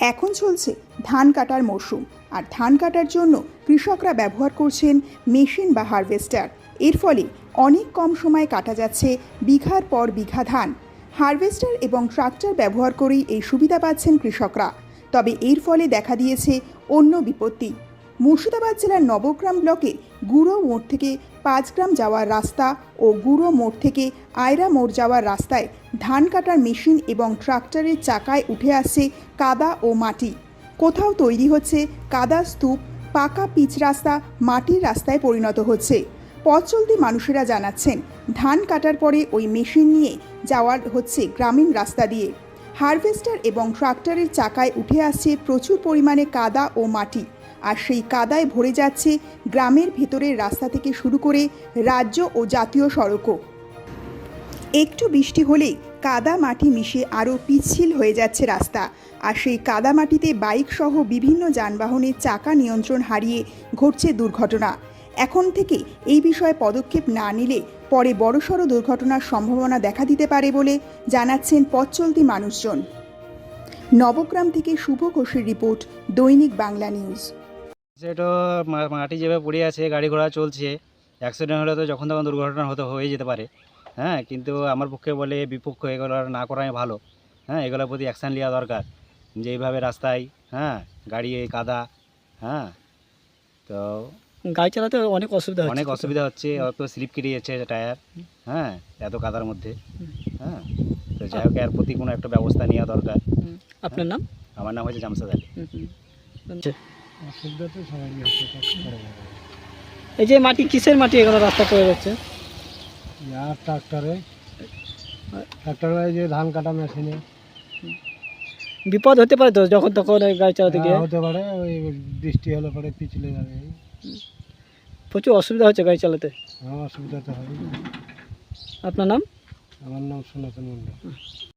এখন চলছে ধান কাটার মরশুম। আর ধান কাটার জন্য কৃষকরা ব্যবহার করছেন মেশিন বা হারভেস্টার। এর ফলে অনেক কম সময়ে কাটা যাচ্ছে বিঘার পর বিঘা ধান। হারভেস্টার এবং ট্রাক্টর ব্যবহার করেই এই সুবিধা পাচ্ছেন কৃষকরা। তবে এর ফলে দেখা দিয়েছে অন্য বিপত্তি। মুর্শিদাবাদ জেলার নবগ্রাম ব্লকে গুঁড়ো মোড় থেকে পাঁচগ্রাম যাওয়ার রাস্তা ও গুঁড়ো মোড় থেকে আয়রা মোড় যাওয়ার রাস্তায় ধান কাটার মেশিন এবং ট্রাক্টরের চাকায় উঠে আসছে কাদা ও মাটি। কোথাও তৈরি হচ্ছে কাদা স্তূপ, পাকা পিচ রাস্তা, মাটির রাস্তায় পরিণত হচ্ছে। পথ চলতি মানুষেরা জানাচ্ছেন, ধান কাটার পরে ওই মেশিন নিয়ে যাওয়ার হচ্ছে গ্রামীণ রাস্তা দিয়ে। হারভেস্টার এবং ট্রাক্টরের চাকায় উঠে আসছে প্রচুর পরিমাণে কাদা ও মাটি। আর সেই কাদায় ভরে যাচ্ছে গ্রামের ভেতরের রাস্তা থেকে শুরু করে রাজ্য ও জাতীয় সড়কও একটু বৃষ্টি হলেই কাদা মাটি মিশে আরও পিচ্ছিল হয়ে যাচ্ছে রাস্তা। আর সেই কাদা মাটিতে বাইক সহ বিভিন্ন যানবাহনের চাকা নিয়ন্ত্রণ হারিয়ে ঘটছে দুর্ঘটনা। এখন থেকে এই বিষয়ে পদক্ষেপ না নিলে পরে বড়সড় দুর্ঘটনার সম্ভাবনা দেখা দিতে পারে বলে জানাচ্ছেন পথ চলতি মানুষজন। নবগ্রাম থেকে শুভ ঘোষের রিপোর্ট দৈনিক বাংলা নিউজ। সেটা মাটি যেভাবে পড়ে আছে গাড়ি ঘোড়া চলছে অ্যাক্সিডেন্ট হলে তো যখন তখন দুর্ঘটনা হতে হয়ে যেতে পারে। হ্যাঁ কিন্তু আমার পক্ষে বলে বিপক্ষ এগুলো না করাই ভালো। হ্যাঁ এগুলোর প্রতি অ্যাকশান নেওয়া দরকার। যে এইভাবে রাস্তায় হ্যাঁ গাড়ি এই কাদা হ্যাঁ তো গাড়ি চালাতে অনেক অসুবিধা অনেক অসুবিধা হচ্ছে অত স্লিপ কেটে যাচ্ছে টায়ার হ্যাঁ এত কাদার মধ্যে। হ্যাঁ তো যাই হোক এর প্রতি কোনো একটা ব্যবস্থা নেওয়া দরকার। আপনার নাম? আমার নাম হচ্ছে জামসাদ আলী। হচ্ছে এই যে মাটি কিসের মাটি এগুলো রাস্তা পড়ে যাচ্ছে আর ট্রাক্টরে। ট্রাক্টরে যে ধান কাটা মেশিনে। বিপদ হতে পারে তো যখন তখন গাড়ি চালাতে গিয়ে? হতে পারে ওই বৃষ্টি হলে পরে পিছলে যাবে। প্রচুর অসুবিধা হচ্ছে গাড়ি চালাতে। আমার অসুবিধা তো হয়। আপনার নাম? আমার নাম সনাতন মন্ডল